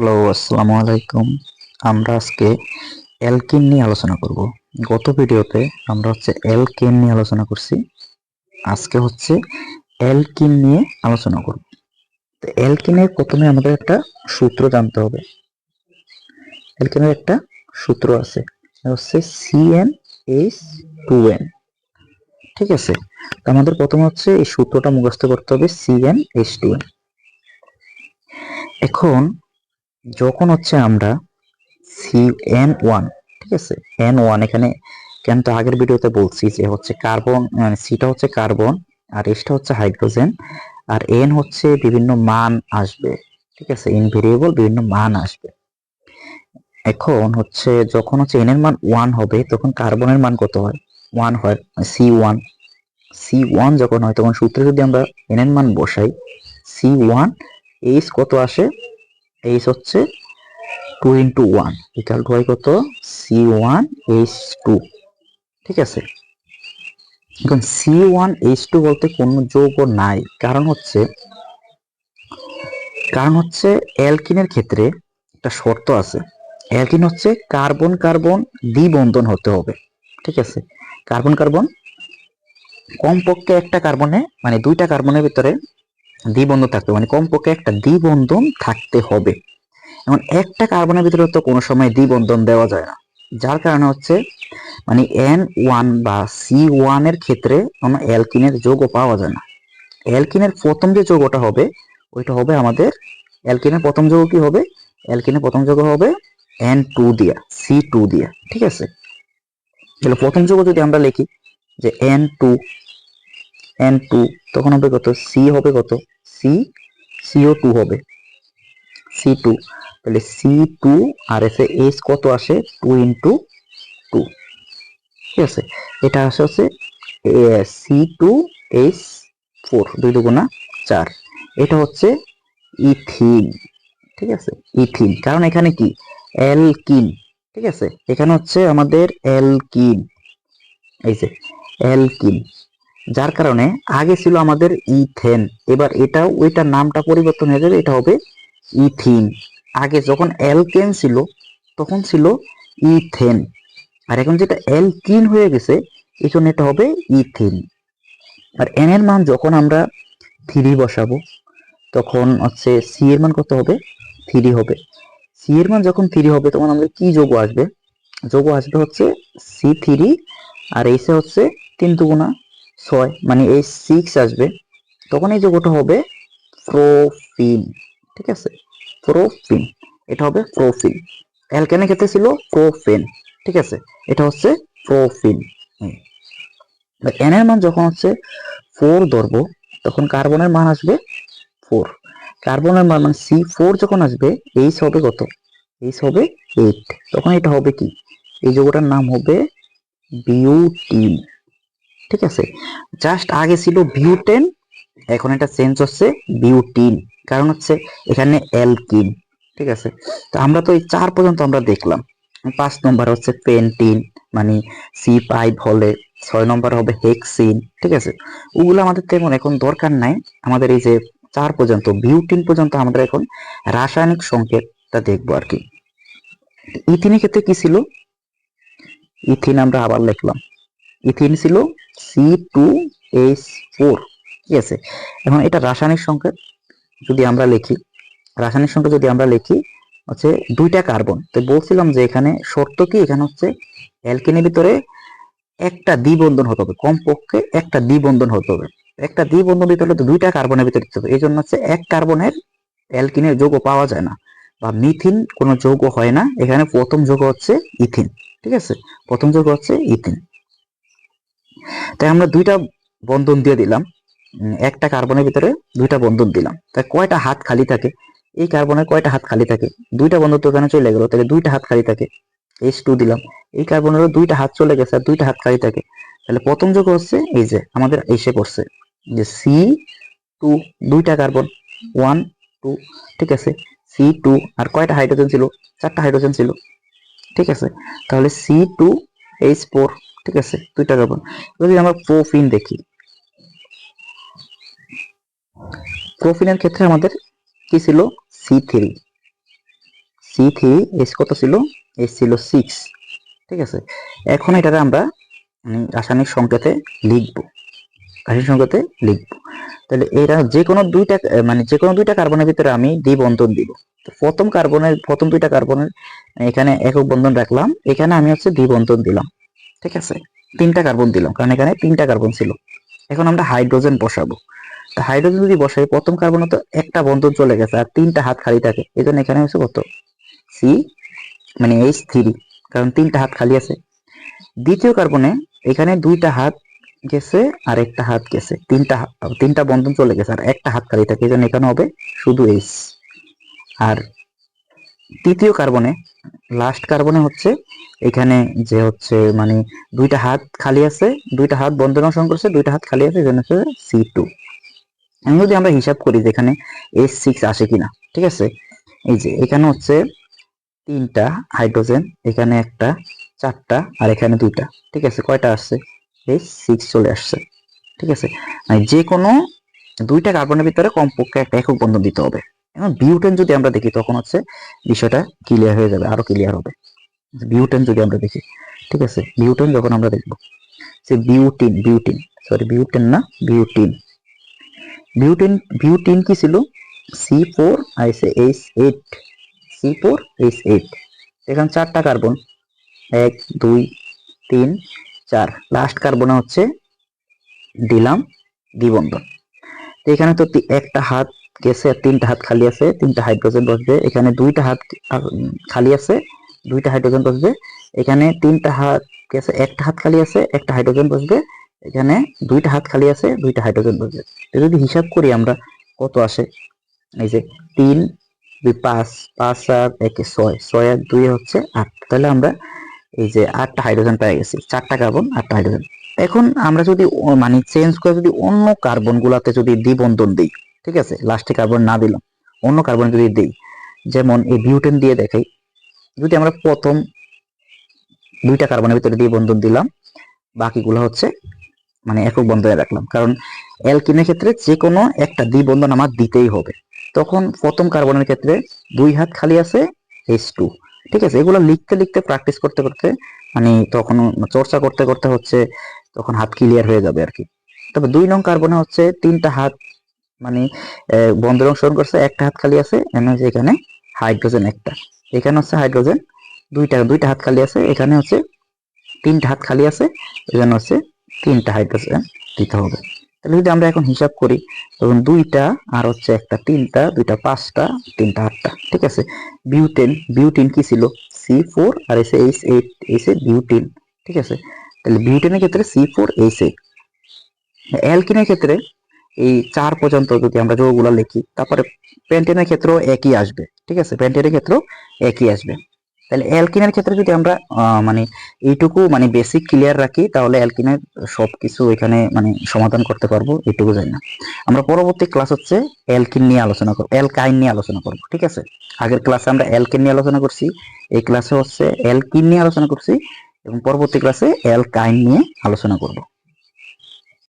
Hello, আসসালামু আলাইকুম। আমরা আজকে অ্যালকিন নিয়ে আলোচনা করব। গত ভিডিওতে আমরা হচ্ছে অ্যালকেন নিয়ে আলোচনা করছি। আজকে হচ্ছে অ্যালকিন নিয়ে আলোচনা করব। তো অ্যালকিনের প্রথমে আমাদের একটা সূত্র জানতে হবে। অ্যালকিনের একটা সূত্র আছে। হচ্ছে সিএন এইচ টু এন ঠিক আছে? তো আমাদের প্রথমে হচ্ছে এই সূত্রটা মুখস্থ করতে হবে সিএন এইচ টু এন এখন যখন হচ্ছে আমরা সি এন ওয়ান ঠিক আছে? এন ওয়ান এখানে কেন তো আগের ভিডিওতে বলছি যে হচ্ছে কার্বন মানে সিটা হচ্ছে কার্বন আর এসটা হচ্ছে হাইড্রোজেন আর এন হচ্ছে বিভিন্ন মান আসবে, ঠিক আছে? ইনভেরিয়েবল বিভিন্ন মান আসবে। এখন হচ্ছে যখন হচ্ছে এন এর মান ওয়ান হবে, তখন কার্বনের মান কত হয়? ওয়ান হয় সি ওয়ান সি ওয়ান যখন হয়, তখন সূত্রে যদি আমরা এন এর মান বসাই সি ওয়ান এইচ কত আসে? এইচ হচ্ছে two into one equal two হয় কত? সি ওয়ান এইচ টু ঠিক আছে? এখন সি ওয়ান এইচ টু বলতে কোনো যৌগ নাই, কারণ হচ্ছে কারণ হচ্ছে অ্যালকিনের ক্ষেত্রে একটা শর্ত আছে। অ্যালকিন হচ্ছে কার্বন কার্বন দ্বিবন্ধন হতে হবে, ঠিক আছে? কার্বন কার্বন কমপক্ষে একটা কার্বনে মানে দুইটা কার্বনের ভিতরে দ্বিবন্ধন থাকতে মানে কমপক্ষে একটা দ্বিবন্ধন থাকতে হবে। এখন একটা কার্বনের ভিতরে তো কোনো সময় দ্বিবন্ধন দেওয়া যায় না। যার কারণে হচ্ছে মানে এন ওয়ান বা সি ওয়ানের ক্ষেত্রে কোনো অ্যালকিনের যৌগ পাওয়া যায় না। অ্যালকিনের প্রথম যে যৌগটা হবে, ওইটা হবে আমাদের, অ্যালকিনের প্রথম যৌগ কি হবে? অ্যালকিনের প্রথম যৌগ হবে এন টু দিয়া সি টু দিয়া, ঠিক আছে? তাহলে প্রথম যৌগ যদি আমরা লিখি যে এন টু এন টু তখন হবে কত? সি হবে কত? সি সিও টু হবে। সি টু তাহলে সি টু আর এসে এইচ কত আসে? টু ইন্টু টু ঠিক আছে? এটা আসে হচ্ছে সি টু এইচ ফোর দুই দুগুণা চার। এটা হচ্ছে ইথিন ঠিক আছে? ইথিন কারণ এখানে কি? অ্যালকিন ঠিক আছে? এখানে হচ্ছে আমাদের অ্যালকিন এই যে অ্যালকিন যার কারণে আগে ছিল আমাদের ইথেন। এবার এটাও, ওইটার নামটা পরিবর্তন হয়ে যাবে, এটা হবে ইথিন। আগে যখন অ্যালকেন ছিল, তখন ছিল ইথেন। আর এখন যেটা অ্যালকিন হয়ে গেছে, এই জন্য এটা হবে ইথিন। আর এন এর মান যখন আমরা থ্রি বসাবো, তখন হচ্ছে সি এর মান কত হবে? থ্রি হবে। সি এর মান যখন থ্রি হবে, তখন আমাদের কি যোগ আসবে? যোগ আসবে হচ্ছে সি থ্রি আর এসে হচ্ছে তিন দুগুণা ছয় মানে এই সিক্স আসবে, তখন এই যোগটা হবে প্রোফিন, ঠিক আছে? প্রোফিন, এটা হবে প্রোফিন। অ্যালকেনের ক্ষেত্রে ছিল প্রোফেন, ঠিক আছে? এটা হচ্ছে প্রোফিন। এন এর মান যখন হচ্ছে ফোর ধরবো, তখন কার্বনের মান আসবে ফোর কার্বনের মান মানে সি ফোর যখন আসবে এইচ হবে কত? এইচ হবে এইট তখন এটা হবে কি? এই যৌগটার নাম হবে বিউটিন ঠিক আছে? জাস্ট আগে ছিল বিউটেন এখন এটা চেঞ্জ হচ্ছে বিউটিন কারণ হচ্ছে এখানে অ্যালকিন ঠিক আছে? তো আমরা তো এই চার পর্যন্ত আমরা দেখলাম। পাঁচ নম্বর হচ্ছে পেন্টিন মানে সি পাইপ হলে, ছয় নম্বর হবে হেক্সিন ঠিক আছে? ওগুলো আমাদের তেমন এখন দরকার নাই। আমাদের এই যে চার পর্যন্ত বিউটিন পর্যন্ত আমাদের এখন রাসায়নিক সংকেতটা দেখব আর কি। ইথিনের ক্ষেত্রে কি ছিল? ইথিন আমরা আবার লিখলাম। ইথিন ছিল সি টু এইচ ফোর ঠিক আছে? এখন এটা রাসায়নিক সংকেত যদি আমরা লিখি, রাসায়নিক সংকেত যদি আমরা লিখি, হচ্ছে দুইটা কার্বন। তো বলছিলাম যে এখানে শর্ত কি? এখানে হচ্ছে অ্যালকেনের ভিতরে একটা দ্বিবন্ধন হতে হবে, কমপক্ষে একটা দ্বিবন্ধন হতে হবে। একটা দ্বিবন্ধন দিতে হলে তো দুইটা কার্বনের ভিতরে দিতে হবে। এই জন্য হচ্ছে এক কার্বনের অ্যালকিনের যৌগ পাওয়া যায় না বা মিথিন কোনো যৌগ হয় না। এখানে প্রথম যৌগ হচ্ছে ইথিন। ঠিক আছে? প্রথম যৌগ হচ্ছে ইথিন। তাই আমরা দুইটা বন্ধন দিয়ে দিলাম। একটা কার্বনের ভিতরে দুইটা বন্ধন দিলাম। তাই কয়টা হাত খালি থাকে? এই কার্বনের কয়টা হাত খালি থাকে? দুইটা বন্ধন তো এখানে চলে গেল, তাহলে দুইটা হাত খালি থাকে। এইচ টু দিলাম। এই কার্বনেরও দুইটা হাত চলে গেছে, আর দুইটা হাত খালি থাকে। তাহলে প্রথম যোগ হচ্ছে এই যে, আমাদের এসে পড়ছে। যে সি টু দুইটা কার্বন ওয়ান টু ঠিক আছে? সি টু আর কয়টা হাইড্রোজেন ছিল? চারটা হাইড্রোজেন ছিল। ঠিক আছে? তাহলে সি টু এইচ ফোর ঠিক আছে দুইটা কার্বন যদি আমরা প্রোফিন দেখি। প্রোফিনের ক্ষেত্রে আমাদের কি ছিল? C three C three S কত ছিল? এস ছিল সিক্স ঠিক আছে, এখন এটাকে আমরা মানে রাসায়নিক সংকেতে লিখব। রাসায়নিক সংকেতে লিখব। তাহলে এটা যে কোনো দুইটা মানে যে কোনো দুইটা কার্বনের ভিতরে আমি দ্বিবন্ধন দিব। প্রথম কার্বনের, প্রথম দুইটা কার্বনের, এখানে একক বন্ধন রাখলাম। এখানে আমি হচ্ছে দ্বিবন্ধন দিলাম। ঠিক আছে? তিনটা কার্বন দিলাম। কারণ এখানে তিনটা কার্বন ছিল। এখন আমরা হাইড্রোজেন বসাবো। তো হাইড্রোজেন যদি বসাই, প্রথম কার্বনে তো একটা বন্ধন চলে গেছে আর তিনটা হাত খালি থাকে। এই জন্য এখানে হচ্ছে কত? সি মানে এইচ থ্রি কারণ তিনটা হাত খালি আছে। দ্বিতীয় কার্বনে এখানে দুইটা হাত গেছে আর একটা হাত গেছে। তিনটা তিনটা বন্ধন চলে গেছে আর একটা হাত খালি থাকে। এই জন্য এখানে হবে শুধু এইচ আর তৃতীয় কার্বনে লাস্ট কার্বনে হচ্ছে, এখানে যে হচ্ছে মানে দুইটা হাত খালি আছে, দুইটা হাত বন্ধন অংশগ্রহণ করছে দুইটা হাত খালি আছে এখানে হচ্ছে সি টু আমি যদি আমরা হিসাব করি যে এখানে এস সিক্স আসে কিনা, ঠিক আছে? এই যে, এখানে হচ্ছে তিনটা হাইড্রোজেন এখানে একটা, চারটা, আর এখানে দুইটা, ঠিক আছে? কয়টা আসছে? এই সিক্স চলে আসছে, ঠিক আছে? মানে যে কোনো দুইটা কার্বনের ভিতরে কমপক্ষে একটা একক বন্ধন দিতে হবে। এখন বিউটেন যদি আমরা দেখি, তখন হচ্ছে বিষয়টা ক্লিয়ার হয়ে যাবে, আরও ক্লিয়ার হবে। বিউটেন যদি আমরা দেখি, ঠিক আছে? বিউটেন যখন আমরা দেখব, সে বিউটিন বিউটিন সরি বিউটেন না বিউটিন বিউটিন বিউটিন কি ছিল? সি ফোর আইসে H eight C four H eight এখানে চারটা কার্বন এক, দুই, তিন, চার। লাস্ট কার্বনে হচ্ছে দিলাম দ্বিবন্ধন এখানে তো একটা হাত গেছে, তিনটা হাত খালি আছে, তিনটা হাইড্রোজেন বসবে। এখানে দুইটা হাত খালি আছে, দুইটা হাইড্রোজেন বসবে। এখানে তিনটা হাত গেছে, একটা হাত খালি আছে, একটা হাইড্রোজেন বসবে। এখানে দুইটা হাত খালি আছে, দুইটা হাইড্রোজেন বসবে। যদি হিসাব করি আমরা, কত আসে? এই যে তিন, দুই, পাঁচ পাঁচ আর একে, ছয়। ছয় আর দুই হচ্ছে আট। তাহলে আমরা এই যে আটটা হাইড্রোজেন পেয়ে গেছি। চারটা কার্বন, আটটা হাইড্রোজেন। এখন আমরা যদি মানে চেঞ্জ করে যদি অন্য কার্বন গুলাতে যদি দ্বিবন্ধন দিই ঠিক আছে? লাস্টে কার্বন না দিলাম। অন্য কার্বন যদি দিই, যেমন এই বিউটেন দিয়ে দেখাই, যদি আমরা প্রথম দুইটা কার্বনের ভিতরে দ্বিবন্ধন দিলাম, বাকিগুলো হচ্ছে মানে একক বন্ধনে রাখলাম। কারণ অ্যালকিনের ক্ষেত্রে যে কোনো একটা দ্বিবন্ধন আমার দিতেই হবে। তখন প্রথম কার্বনের ক্ষেত্রে দুই হাত খালি আছে এইচ টু ঠিক আছে? এগুলো লিখতে লিখতে প্র্যাকটিস করতে করতে মানে তখন চর্চা করতে করতে হচ্ছে, তখন হাত ক্লিয়ার হয়ে যাবে আর কি। তবে দুই নং কার্বনে হচ্ছে তিনটা হাত মানে বন্ধের অংশগ্রহণ করছে, একটা হাত খালি আছে এখানে এখানে হাইড্রোজেন একটা। এখানে হচ্ছে হাইড্রোজেন দুইটা দুইটা হাত খালি আছে, এখানে হচ্ছে তিনটা হাত খালি আছে, এখানে হচ্ছে তিনটা হাইড্রোজেন দিতে হবে। তাহলে যদি আমরা এখন হিসাব করি, তখন দুইটা আর হচ্ছে একটা, তিনটা, দুইটা, পাঁচটা, তিনটা, আটটা, ঠিক আছে? বিউটেন বিউটিন কি ছিল? সি ফোর আর এসে এইচ এইট এসে বিউটিন ঠিক আছে? তাহলে বিউটেনের ক্ষেত্রে সি ফোর এইচ এইট অ্যালকিনের ক্ষেত্রে এই চার পর্যন্ত যদি আমরা যৌগুলো লিখি, তারপরে পেন্টেনের ক্ষেত্রেও একই আসবে, ঠিক আছে? পেন্টেনের ক্ষেত্রেও একই আসবে। তাহলে অ্যালকিনের ক্ষেত্রে যদি আমরা মানে এইটুকু মানে বেসিক ক্লিয়ার রাখি, তাহলে অ্যালকিনের সবকিছু এখানে মানে সমাধান করতে পারব, এইটুকু জানি না। আমরা পরবর্তী ক্লাস হচ্ছে অ্যালকিন নিয়ে আলোচনা করব অ্যালকাইন নিয়ে আলোচনা করব, ঠিক আছে? আগের ক্লাসে আমরা অ্যালকিন নিয়ে আলোচনা করছি, এই ক্লাসে হচ্ছে অ্যালকিন নিয়ে আলোচনা করছি, এবং পরবর্তী ক্লাসে অ্যালকাইন নিয়ে আলোচনা করব।